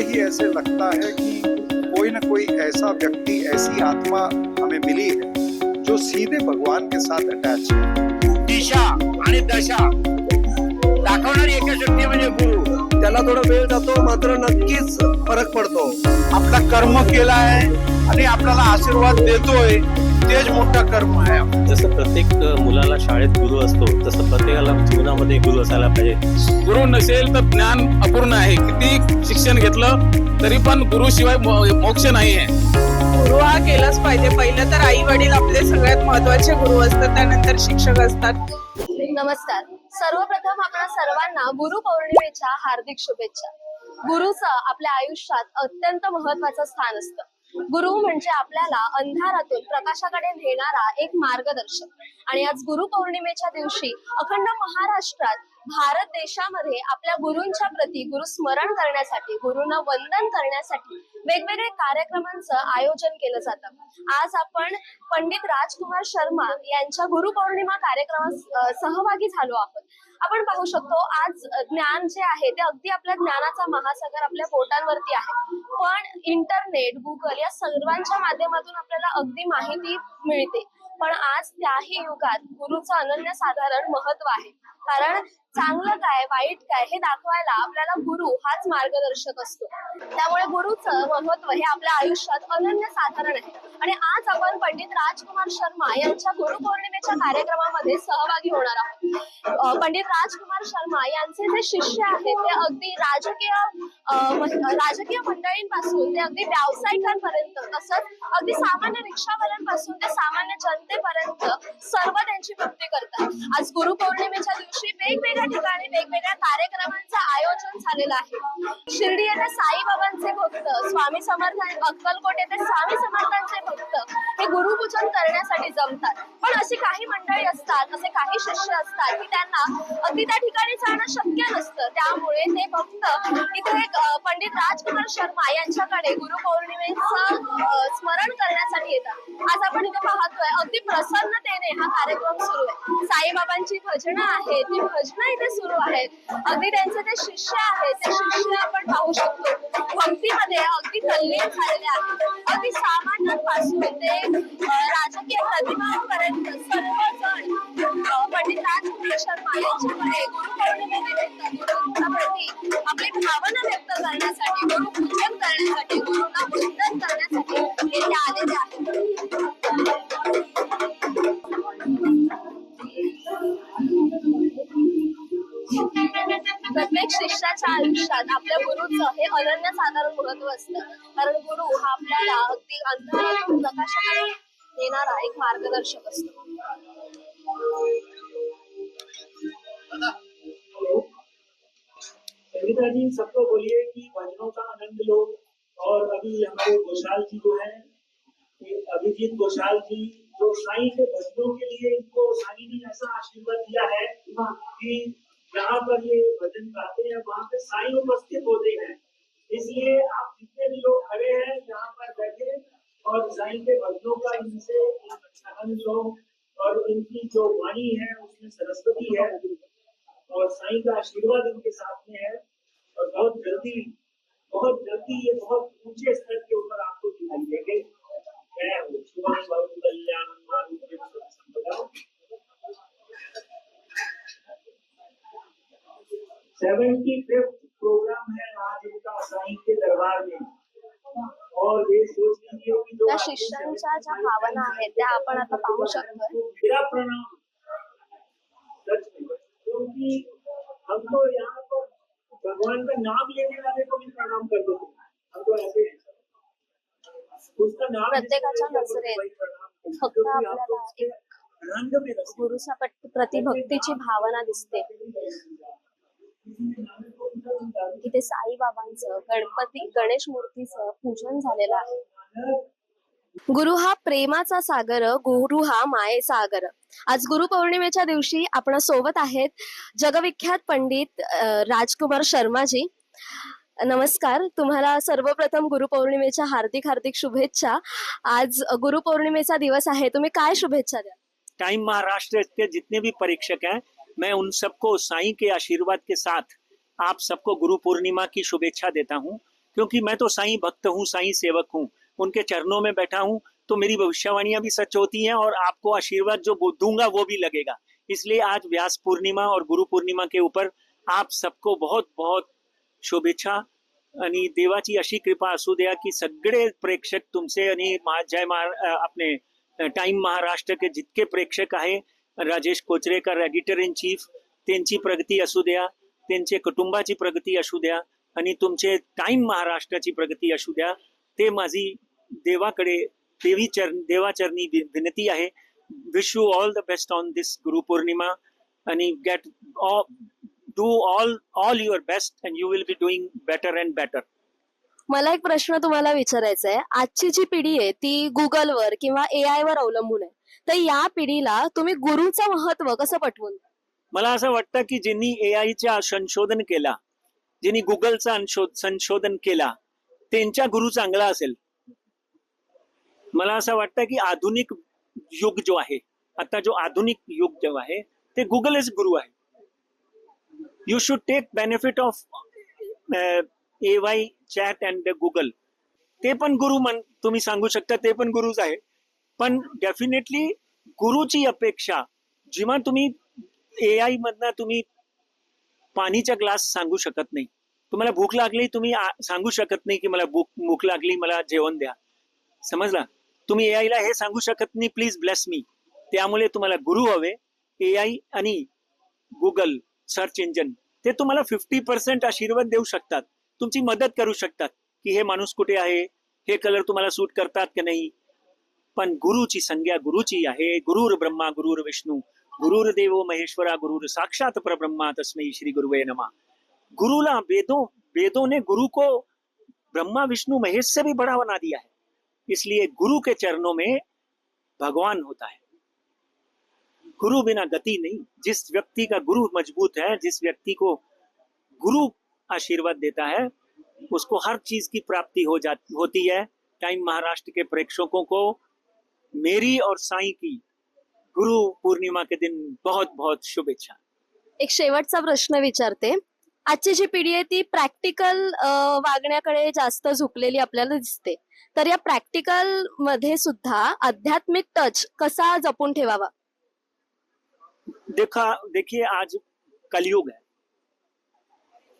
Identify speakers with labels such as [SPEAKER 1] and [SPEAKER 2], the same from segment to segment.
[SPEAKER 1] ही ऐसे लगता है कि कोई ना कोई ऐसा व्यक्ति ऐसी आत्मा हमें मिली है जो सीधे भगवान के साथ अटैच है।
[SPEAKER 2] दिशा आणि दशा। दाखवणारी एक शक्ती म्हणजे गुरु।
[SPEAKER 3] त्याला थोडा वेळ जातो मात्र नक्कीच फरक पडतो.
[SPEAKER 1] आपला कर्म केला आहे आणि आपल्याला आशीर्वाद देतोय. तेच मोठा कर्म आहे
[SPEAKER 4] जसं प्रत्येक मुलाला शाळेत गुरु असतो तसं प्रत्येकाला जीवनामध्ये गुरु असायला पाहिजे.
[SPEAKER 5] गुरु नसेल तर ज्ञान अपूर्ण आहे. किती शिक्षण घेतलं तरी पण गुरु शिवाय मोक्ष नाही आहे.
[SPEAKER 6] गुरु हा केलाच पाहिजे. पहिलं तर आई वडील आपले सगळ्यात महत्त्वाचे गुरु असतात त्यानंतर शिक्षक असतात.
[SPEAKER 7] नमस्कार. सर्वप्रथम आपल्या सर्वांना गुरुपौर्णिमेच्या हार्दिक शुभेच्छा. गुरुचं आपल्या आयुष्यात अत्यंत महत्वाचं स्थान असतं. गुरु म्हणजे आपल्याला अंधारातून प्रकाशाकडे नेणारा एक मार्गदर्शक. आणि आज गुरु पौर्णिमेच्या दिवशी अखंड महाराष्ट्रात भारत देशामध्ये आपल्या गुरूंच्या प्रती गुरु स्मरण करण्यासाठी गुरुंना वंदन करण्यासाठी वेगवेगळे कार्यक्रमांचं आयोजन केलं जातं. आज आपण पंडित राजकुमार शर्मा यांच्या गुरुपौर्णिमा कार्यक्रमात सहभागी झालो आहोत. आपण पाहू शकतो आज ज्ञान जे आहे ते अगदी आपल्या ज्ञानाचा महासागर आपल्या पोटांवरती आहे. पण इंटरनेट गुगल या सर्वांच्या माध्यमातून आपल्याला अगदी माहिती मिळते. पण आज त्याही युगात गुरुचं अनन्यसाधारण महत्त्व आहे. कारण चांगलं काय वाईट काय हे दाखवायला आपल्याला गुरु हाच मार्गदर्शक असतो. त्यामुळे गुरुचं महत्त्व हे आपल्या आयुष्यात अनन्य साधारण आहे. आणि आज आपण पंडित राजकुमार शर्मा यांच्या गुरुपौर्णिमेच्या कार्यक्रमामध्ये सहभागी होणार आहोत. पंडित राजकुमार शर्मा यांचे जे शिष्य आहेत ते अगदी राजकीय राजकीय मंडळींपासून ते अगदी व्यावसायिकांपर्यंत तसंच अगदी सामान्य रिक्षावाल्यांपासून ते सामान्य जनतेपर्यंत सर्व त्यांची भक्ती करतात. आज गुरुपौर्णिमेच्या दिवशी वेगवेगळ्या ठिकाणी वेगवेगळ्या कार्यक्रमांचं आयोजन झालेलं आहे. शिर्डी येथे साईबाबांचे भक्त स्वामी समर्थ अक्कलकोट येथे स्वामी समर्थांचे भक्त हे गुरुपूजन करण्यासाठी जमतात. पण अशी काही मंडळी असतात असे काही शिष्य असतात की त्यांना अगदी त्या ठिकाणी जाणं शक्य नसतं. त्यामुळे ते फक्त इथे पंडित राजकुमार शर्मा यांच्याकडे गुरुपौर्णिमेचं अं, स्मरण करण्यासाठी येतात. आज आपण इथे पाहतोय अगदी प्रसन्नतेने हा कार्यक्रम सुरू आहे. साईबाबांची भजनं आहेत ती भजनं इथे सुरू आहेत. अगदी त्यांचे ते शिष्य आहेत ते शिष्य आपण पाहू शकतो. भक्तीमध्ये अगदी तल्लीन झालेले आहेत. अगदी सामान्यांपासून ते राजकीय प्रतिभापर्यंत सर्वजण पंडित पंडित राजकुमार शर्मा प्रती आपली भावना व्यक्त करण्यासाठी गुरुपूजन करण्यासाठी
[SPEAKER 8] आनंद लो। और अभी हमारे घोषाल जी जो है अभिजीत घोषाल जी, जो साईं के भजनों के लिए इनको साईं ने ऐसा आशीर्वाद दिया है कि जहाँ पर ये भजन गाते हैं, वहाँ पे साईं उपस्थित होते हैं। इसलिए आप जितने भी लोग खड़े हैं, यहाँ पर बैठे और साई के भजनों का इनसे आनंद लो और इनकी जो वाणी है, उसमें सरस्वती है और साई का आशीर्वाद इनके साथ में है और बहुत जल्दी बहुत जल्दी ये बहुत ऊँचे स्तर के ऊपर आपको दिखाई देंगे। मैं हूँ Shubham Bhavan Kalyan Maruti Sampada seventy fifth programme है आज इनका के दरबार में। और ये सोच लीजिए कि
[SPEAKER 7] त्या शिष्यांच्या ज्या भावना आहेत त्या आपण आता पाहू शकतोय
[SPEAKER 8] मेरा प्रणाम। क्योंकि हम तो यहाँ पर भगवान का नाम लेने को हम तो. ऐसे उसका नाम
[SPEAKER 7] प्रत्येकाच्या नजरेत
[SPEAKER 8] प्रणाम करते
[SPEAKER 7] फक्त
[SPEAKER 8] क्योंकि आप तो
[SPEAKER 7] आपल्याला
[SPEAKER 8] उसके रंग में रस
[SPEAKER 7] गुरुच्या प्रत- प्रति भक्तीची भावना दिसते. इथे साईबाबांचं गणपती गणेश मूर्तीचं पूजन झालेलं आहे. गुरु हा प्रेमाचा सागर गुरु हा मायेचा आगर आज गुरुपौर्णिमेच्या दिवशी आपण सोबत आहेत जगविख्यात पंडित अ, राजकुमार शर्माजी. नमस्कार. तुम्हाला सर्वप्रथम गुरुपौर्णिमेच्या हार्दिक हार्दिक शुभेच्छा. आज गुरुपौर्णिमेचा दिवस आहे. तुम्ही काय शुभेच्छा द्या
[SPEAKER 4] टाइम महाराष्ट्र के जितने भी परीक्षक हैं, मैं उन सबको साईं के आशीर्वाद के साथ आप सबको गुरु पूर्णिमा की शुभेच्छा देता हूँ।
[SPEAKER 8] क्योंकि मैं तो साईं भक्त हूँ, साईं सेवक हूँ। उनके चरणों में बैठा हूँ तो मेरी भविष्यवाणियाँ भी सच होती हैं और आपको आशीर्वाद जो दूँगा वो भी लगेगा। इसलिए आज व्यास पूर्णिमा और गुरु पूर्णिमा के ऊपर आप सबको बहुत बहुत शुभेच्छा. आणि देवाची अशी कृपा असू द्या की सगळे प्रेक्षक तुमचे आणि जय महा आपले टाइम महाराष्ट्र के जितके प्रेक्षक आहे Rajesh Kochrekar editor in chief त्यांची प्रगती असू द्या त्यांचे कुटुंबाची प्रगती असू द्या आणि तुमचे टाइम महाराष्ट्राची प्रगती असू द्या ते माझी देवाकडे देवी चर देवाचरणी विनंती आहे. Wish you all the best on this Guru Purnima आणि get do all all your best and you will be doing better and better
[SPEAKER 7] मला एक प्रश्न तुम्हाला विचारायचा आहे आजची जी पिढी आहे ती गुगलवर किंवा ए आय वर अवलंबून आहे. तर या पिढीला तुम्ही गुरुचं महत्त्व कसं पटवून?
[SPEAKER 8] मला असं वाटतं की ज्यांनी ए आयचा संशोधन केला ज्यांनी गुगलचा संशोधन केला त्यांचा गुरु चांगला असेल. मला असं वाटतं की आधुनिक युग जो आहे आता जो आधुनिक युग जो आहे ते गुगलच गुरु आहे. You should take benefit of AI chat and Google ते पण गुरु म्हण तुम्ही सांगू शकता ते पण गुरुच आहे. पण डेफिनेटली गुरुची अपेक्षा जेव्हा तुम्ही ए आय मधनं तुम्ही पाणीचा ग्लास सांगू शकत नाही. तुम्हाला भूक लागली तुम्ही सांगू शकत नाही की मला भूक भूक लागली मला जेवण द्या. समजला? तुम्ही ए ला हे सांगू शकत नाही प्लीज ब्लेस मी त्यामुळे तुम्हाला गुरु हवे. ए आय आणि गुगल सर्च इंजन ते तुम्हाला फिफ्टी पर्सेंट आशीर्वाद देऊ शकतात. तुमची मदत करू शकतात की हे माणूस कुठे आहे? हे कलर तुम्हाला सूट करतात की नाही? पण गुरुची संज्ञा गुरुची आहे. गुरुर ब्रह्मा गुरुर विष्णू. गुरुर देवो महेश्वरा गुरुर साक्षात परब्रह्मा. तस्मै श्री गुरुवे नमा. गुरुला वेदों वेदों ने गुरु को ब्रह्मा विष्णु महेश से भी बड़ा बना दिया है. इसलिए गुरु के चरणों में भगवान होता है। गुरु बिना गति नहीं। जिस व्यक्ति का गुरु मजबूत है जिस व्यक्ति को गुरु आशीर्वाद देता है उसको हर चीज की प्राप्ति हो जाती होती है। टाइम महाराष्ट्र के प्रेक्षकों को मेरी और साईं की गुरु पूर्णिमा के दिन बहुत बहुत शुभेच्छा।
[SPEAKER 7] एक शेवटचा प्रश्न विचारते. आजची जी पिढी आहे ती प्रॅक्टिकल वागण्याकडे जास्त झुकलेली आपल्याला दिसते. तर या प्रॅक्टिकलमध्ये सुद्धा आध्यात्मिक टच कसा जपून ठेवावा?
[SPEAKER 8] देखा देखिए आज कलयुग आहे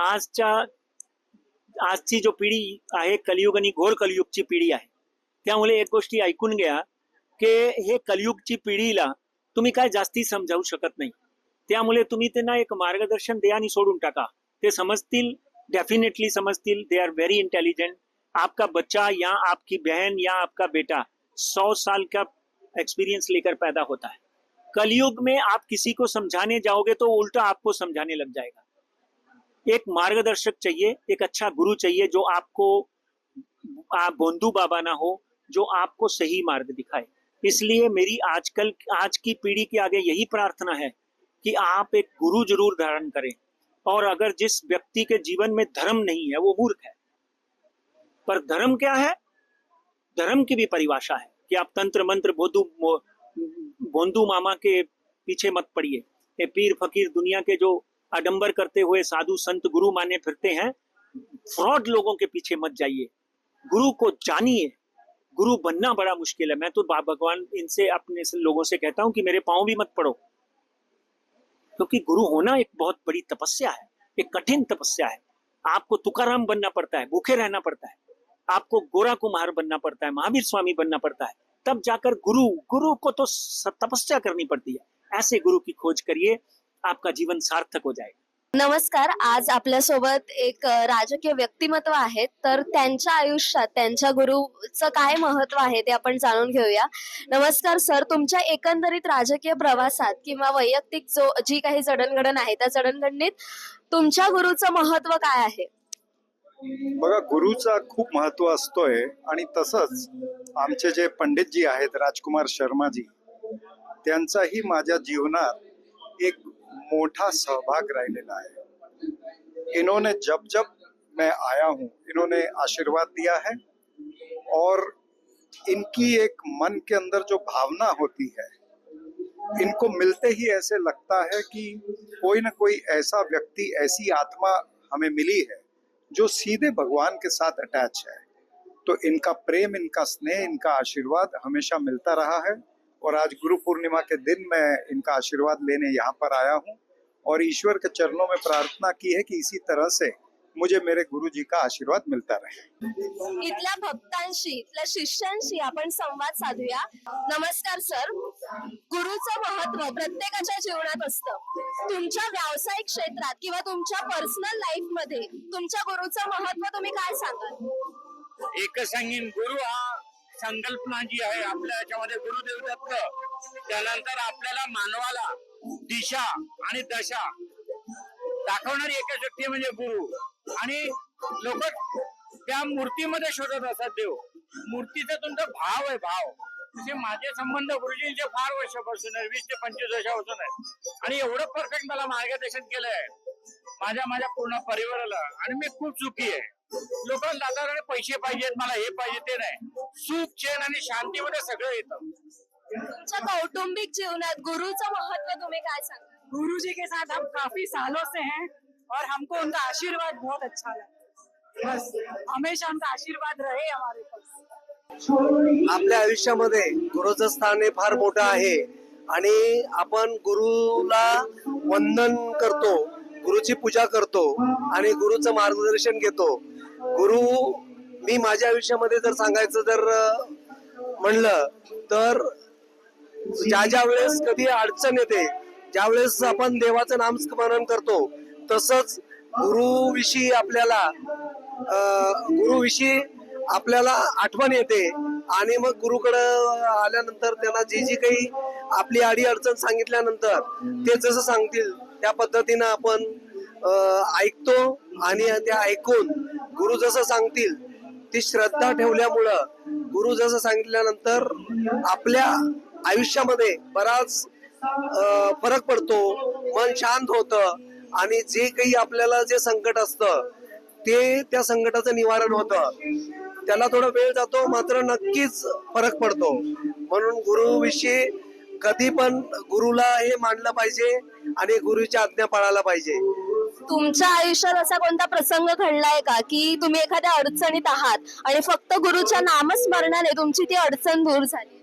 [SPEAKER 8] आजच्या आजची जो पिढी आहे कलियुग आणि घोर कलियुगची पिढी आहे. त्यामुळे एक गोष्टी ऐकून घ्या की हे कलियुगची पिढीला तुम्ही काय जास्ती समजावू शकत नाही. त्यामुळे तुम्ही त्यांना एक मार्गदर्शन द्या आणि सोडून टाका. ते समजतील डेफिनेटली समजतील. दे आर वेरी इंटेलिजेंट आपका बच्चा या आपकी बहन या आपका बेटा सौ साल का एक्सपीरियंस लेकर पैदा होता है। कलयुग में आप किसी को समझाने जाओगे तो उल्टा आपको समझाने लग जाएगा। एक मार्गदर्शक चाहिए, एक अच्छा गुरु चाहिए जो आपको, आप बोंदू बाबा ना हो, जो आपको सही मार्ग दिखाए। इसलिए मेरी आजकल, आज की पीढ़ी के आगे यही प्रार्थना है कि आप एक गुरु ज़रूर धारण करें। और अगर जिस व्यक्ति के जीवन में धर्म नहीं है, वो मूर्ख है। पर धर्म क्या है? धर्म की भी परिभाषा है कि आप तंत्र मंत्र बोधु बोंदू मामा के पीछे मत पड़िए। ये पीर फकीर दुनिया के जो आडंबर करते हुए साधु संत गुरु माने फिरते हैं, फ्रॉड लोगों के पीछे मत जाइए। गुरु को जानिए। गुरु बनना बड़ा मुश्किल है। मैं तो भगवान इनसे अपने से लोगों से कहता हूँ कि मेरे पाँव भी मत पड़ो। क्योंकि गुरु होना एक बहुत बड़ी तपस्या है, एक कठिन तपस्या है। आपको तुकाराम बनना पड़ता है, भूखे रहना पड़ता है। आपको गोरा कुमार बनना पड़ता है, महावीर स्वामी बनना पड़ता है। तब जाकर गुरु गुरु को तो तपस्या करनी पड़ती है। ऐसे गुरु की खोज करिए आपका जीवन सार्थक हो जाएगा।
[SPEAKER 7] नमस्कार आज आपल्यासोबत एक राजकीय व्यक्तिमत्व आहेत तर त्यांच्या आयुष्यात त्यांच्या गुरुचं काय महत्त्व आहे ते आपण जाणून घेऊया. नमस्कार सर तुमच्या एकंदरीत राजकीय प्रवासात किंवा वैयक्तिक जो जी काही जडणघडण आहे त्या जडणघडणीत तुमच्या गुरुचं महत्त्व काय आहे?
[SPEAKER 1] बघा, गुरुचा खूप महत्व असतोय आणि तसंच आमचे जे पंडितजी आहेत, राजकुमार शर्माजी, त्यांचाही माझ्या जीवनात एक मोठा सहभाग राहिलेला है इन्होंने जब जब मैं आया हूँ, इन्होंने आशीर्वाद दिया है और इनकी एक मन के अंदर जो भावना होती है, इनको मिलते ही ऐसे लगता है कि कोई ना कोई ऐसा व्यक्ति, ऐसी आत्मा हमें मिली है। जो सीधे भगवान के साथ अटैच है। तो इनका प्रेम, इनका स्नेह, इनका आशीर्वाद हमेशा मिलता रहा है। और आज गुरु पूर्णिमा के दिन मैं इनका आशीर्वाद लेने यहाँ पर आया हूँ। और ईश्वर के चरणों में प्रार्थना की है कि इसी तरह से मुझे मेरे गुरु जी का आशीर्वाद मिलता रहे।
[SPEAKER 7] इथल्या भक्तांशी, इथल्या शिष्यांशी आपण संवाद साधूया। नमस्कार, सर. गुरुचं महत्व प्रत्येकाच्या जीवनात असतं. तुमच्या व्यावसायिक क्षेत्रात किंवा तुमच्या पर्सनल लाईफमध्ये तुमच्या गुरुचं महत्त्व तुम्ही काय सांगाल?
[SPEAKER 9] एकसंगीन गुरु हा संकल्पना जी आहे आपल्या याच्यामध्ये गुरुदेव दत्त त्यानंतर आपल्याला मानवाला दिशा आणि दशा दाखवणारी एकच व्यक्ती म्हणजे गुरु. आणि लोक त्या मूर्तीमध्ये शोधत असतात देव. मूर्तीचा तुमचा भाव आहे भाव. तसे माझे संबंध गुरुजींचे फार वर्षापासून आहे. वीस ते पंचवीस वर्षापासून आहे. आणि एवढं परफेक्ट मला मार्गदर्शन केलंय. माझ्या माझ्या पूर्ण परिवाराला. आणि मी खूप सुखी आहे. लोक दादाकडे पैसे पाहिजेत मला हे पाहिजे ते नाही. सुख चैन आणि शांतीमध्ये सगळं येतं.
[SPEAKER 7] तुमच्या कौटुंबिक जीवनात गुरुचं महत्त्व तुम्ही काय सांगाल
[SPEAKER 10] गुरु जी के साथ हम काफी सालों से हैं और हमको उनका आशीर्वाद बहुत अच्छा लगा। बस हमेशा उनका आशीर्वाद रहे हमारे पास।
[SPEAKER 3] आपल्या आयुष्यामध्ये गुरुचं स्थान हे फार मोठं आहे. आणि आपण गुरुला वंदन करतो गुरुची पूजा करतो आणि गुरुचं मार्गदर्शन घेतो. गुरु मी माझ्या आयुष्यामध्ये जर सांगायचं जर म्हणलं तर ज्या ज्या वेळेस कधी अडचण येते ज्या वेळेस आपण देवाचं नामस्मरण करतो तसंच गुरुविषयी आपल्याला गुरुविषयी आपल्याला आठवण येते. आणि मग गुरुकडं आल्यानंतर त्यांना जी जी काही आपली आडी अडचण सांगितल्यानंतर ते जसं सांगतील त्या पद्धतीनं आपण ऐकतो आणि ते ऐकून गुरु जसं सांगतील ती श्रद्धा ठेवल्यामुळं गुरु जसं सांगितल्यानंतर आपल्या आयुष्यामध्ये बराच फरक पडतो मन शांत होतं आणि जे काही आपल्याला जे संकट असतं ते त्या संकटाचं निवारण होतं. त्याला थोडा वेळ जातो मात्र नक्कीच फरक पडतो. म्हणून गुरुविषयी कधी पण गुरुला हे मानलं पाहिजे आणि गुरुची आज्ञा पाळायला पाहिजे.
[SPEAKER 7] तुमच्या आयुष्यात असा कोणता प्रसंग घडलाय का? की तुम्ही एखाद्या अडचणीत आहात आणि फक्त गुरुच्या नामस्मरणाने तुमची ती अडचण दूर झाली?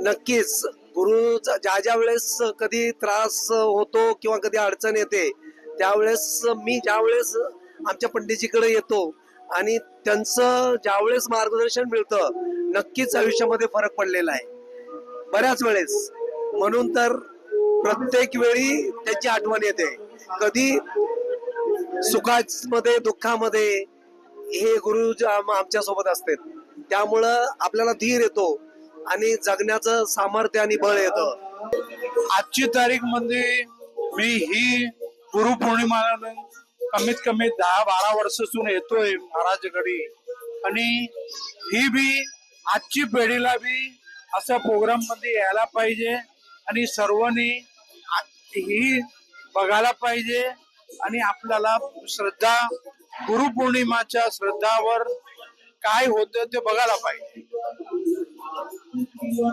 [SPEAKER 3] नक्कीच. गुरुचा ज्या ज्या वेळेस कधी त्रास होतो किंवा कधी अडचण येते त्यावेळेस मी ज्या वेळेस आमच्या पंडितजीकडे येतो आणि त्यांचं ज्यावेळेस मार्गदर्शन मिळतं नक्कीच आयुष्यामध्ये फरक पडलेला आहे. बऱ्याच वेळेस. म्हणून तर प्रत्येक वेळी त्याची आठवण येते. कधी सुखामध्ये दुःखामध्ये हे गुरु आमच्यासोबत असतात. त्यामुळं आपल्याला धीर येतो आणि जगण्याचं सामर्थ्य आणि बळ येतं.
[SPEAKER 11] आजची तारीखमध्ये मी ही गुरुपौर्णिमा कमीत कमी दहा बारा वर्षासून येतोय महाराजकडे आणि ही बी आजची पिढीला बी अशा प्रोग्राममध्ये यायला पाहिजे आणि सर्वांनी ही बघायला पाहिजे. आणि आपल्याला श्रद्धा गुरुपौर्णिमाच्या श्रद्धावर काय होतं ते बघायला पाहिजे.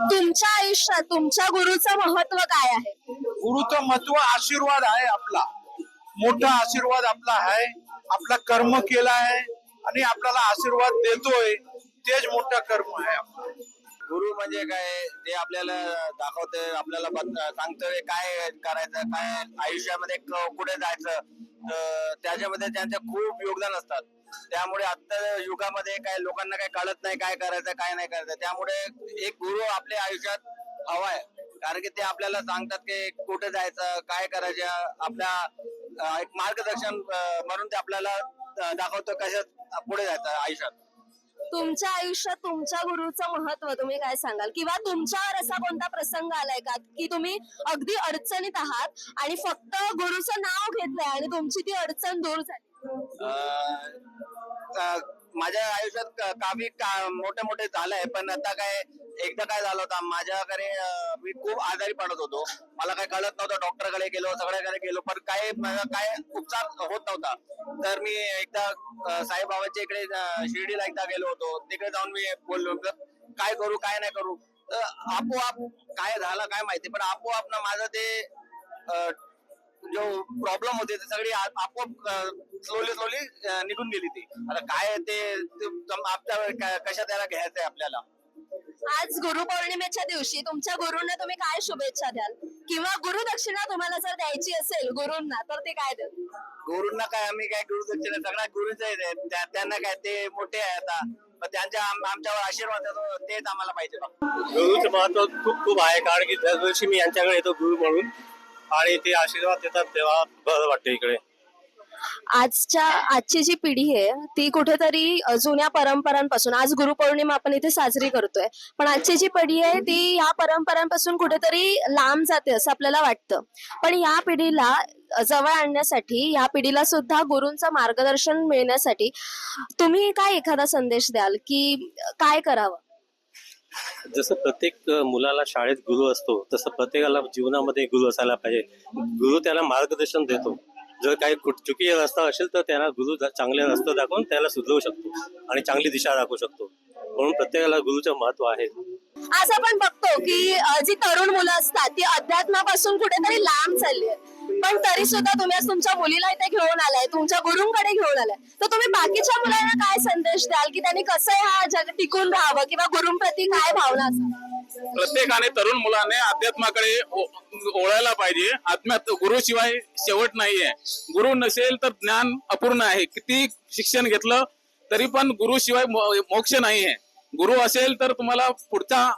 [SPEAKER 7] तुमच्या आयुष्यात तुमच्या गुरुचं महत्त्व काय आहे?
[SPEAKER 11] गुरुचं महत्त्व आशीर्वाद आहे आपला. मोठा आशीर्वाद आपला आहे. आपला कर्म केला आहे आणि आपल्याला आशीर्वाद देतोय. तेच मोठा कर्म आहे
[SPEAKER 9] गुरु म्हणजे काय? ते आपल्याला दाखवतंय आपल्याला सांगतोय काय करायचं काय आयुष्यामध्ये कुठे जायचं त्याच्यामध्ये त्यांचे खूप योगदान असतात. त्यामुळे आता युगामध्ये काय लोकांना काय कळत नाही काय करायचं काय नाही करायचं. त्यामुळे एक गुरु आपल्या आयुष्यात हवाय कारण की ते आपल्याला सांगतात की कुठे जायचं काय करायचं आपल्या एक मार्गदर्शन म्हणून ते आपल्याला दाखवतं कशात पुढे जायचं आयुष्यात.
[SPEAKER 7] तुमच्या आयुष्यात तुमच्या गुरुचं महत्त्व तुम्ही काय सांगाल? किंवा तुमच्यावर असा कोणता प्रसंग आलाय का की तुम्ही अगदी अडचणीत आहात आणि फक्त गुरुचं नाव घेतलंय आणि तुमची ती अडचण दूर झाली?
[SPEAKER 9] माझ्या आयुष्यात का- काफी का- मोठे मोठे झालंय पण आता काय एकदा काय झालं होतं माझ्याकडे मी खूप आजारी पडत होतो. मला काय कळत नव्हतं डॉक्टरकडे गेलो सगळ्याकडे गेलो पण काय काय उपचार होत नव्हता. तर मी एकदा साईबाबाच्या इकडे शिर्डीला एकदा गेलो होतो. तिकडे जाऊन मी बोललो काय करू काय नाही करू? आपोआप काय झालं काय माहिती पण आपोआप ना माझं ते जो प्रॉब्लेम होते ते सगळी आपोआप स्लोली स्लोली निघून गेली ती. आता काय आहे ते क- कशा त्याला घ्यायचंय आपल्याला?
[SPEAKER 7] आज गुरुपौर्णिमेच्या दिवशी तुमच्या गुरूंना तुम्ही काय शुभेच्छा द्याल? किंवा गुरुदक्षिणा तुम्हाला जर द्यायची असेल गुरूंना तर ते काय द्याल
[SPEAKER 9] गुरुंना काय आम्ही काय गुरुदक्षिणा सगळ्या गुरुचे त्यांना काय ते मोठे आहे आता. पण त्यांच्या आम- आमच्यावर आशीर्वाद देतो तेच आम्हाला पाहिजे.
[SPEAKER 4] गुरुचं महत्त्व खूप खूप आहे. कारण की दरवर्षी मी यांच्याकडे येतो गुरु म्हणून. आणि ते आशीर्वाद देतात तेव्हा बरं वाटते इकडे.
[SPEAKER 7] आजच्या आजची जी पिढी आहे ती कुठेतरी जुन्या परंपरांपासून आज गुरुपौर्णिमा आपण इथे साजरी करतोय पण आजची जी पिढी आहे ती या परंपरांपासून कुठेतरी लांब जाते असं आपल्याला वाटतं. पण या पिढीला जवळ आणण्यासाठी या पिढीला सुद्धा गुरूंचं मार्गदर्शन मिळण्यासाठी तुम्ही काय एखादा संदेश द्याल की काय करावं?
[SPEAKER 4] जसं प्रत्येक मुलाला शाळेत गुरु असतो तसं प्रत्येकाला जीवनामध्ये गुरु असायला पाहिजे. गुरु त्याला मार्गदर्शन देतो. जर काही चुकी रस्ता असेल तर त्याला गुरु चांगले रस्ते दाखवून त्याला सुधरवू शकतो आणि चांगली दिशा दाखवू शकतो. म्हणून प्रत्येकाला गुरुचं महत्त्व आहे.
[SPEAKER 7] आज आपण बघतो की जी तरुण मुलं असतात ती अध्यात्मापासून कुठेतरी लांब चालली आहे पण तरी सुद्धा तुम्ही आज तुमच्या मुलीला इथे घेऊन आलाय तुमच्या गुरुंकडे घेऊन आलाय. तर तुम्ही बाकीच्या मुलांना काय संदेश द्याल? की त्यांनी कसं हा जग टिकून राहावं किंवा गुरुंप्रती काय भावना असावी?
[SPEAKER 5] प्रत्येकाने तरुण मुलाने अध्यात्माकडे ओळायला पाहिजे. आत्म्यात गुरु शिवाय शेवट नाहीये. गुरु नसेल तर ज्ञान अपूर्ण आहे. किती शिक्षण घेतलं तरी पण गुरु शिवाय मोक्ष नाहीये. गुरु असेल तर तुम्हाला पुढचा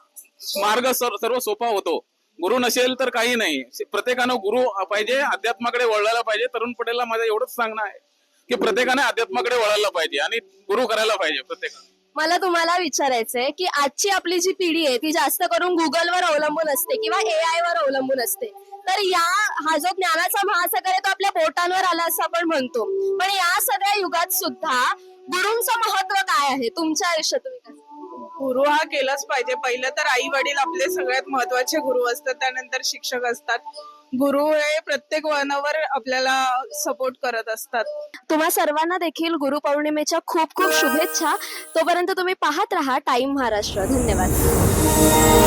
[SPEAKER 5] मार्ग सर- सर्व सोपा होतो. गुरु नसेल तर काही नाही. प्रत्येकानं गुरु पाहिजे अध्यात्माकडे वळायला पाहिजे. तरुण पटेलला माझं एवढंच सांगणं आहे की प्रत्येकाने अध्यात्माकडे वळायला पाहिजे आणि गुरु करायला पाहिजे प्रत्येकाने.
[SPEAKER 7] मला तुम्हाला विचारायचंय की आजची आपली जी पिढी आहे ती जास्त करून गुगलवर अवलंबून असते किंवा ए आय वर अवलंबून असते. तर या हा जो ज्ञानाचा महासागर आहे तो आपल्या बोटांवर आला असं आपण म्हणतो. पण या सगळ्या युगात सुद्धा गुरुंचं महत्त्व काय आहे? तुमच्या आयुष्यात तुम्ही
[SPEAKER 6] गुरु हा केलाच पाहिजे. पहिलं तर आई वडील आपले सगळ्यात महत्त्वाचे गुरु असतात त्यानंतर शिक्षक असतात. गुरु हे प्रत्येक वळणावर आपल्याला सपोर्ट करत असतात.
[SPEAKER 7] तुम्हा सर्वांना देखील गुरुपौर्णिमेच्या खूप खूप शुभेच्छा. तोपर्यंत तुम्ही पाहत राहा टाइम महाराष्ट्र. धन्यवाद.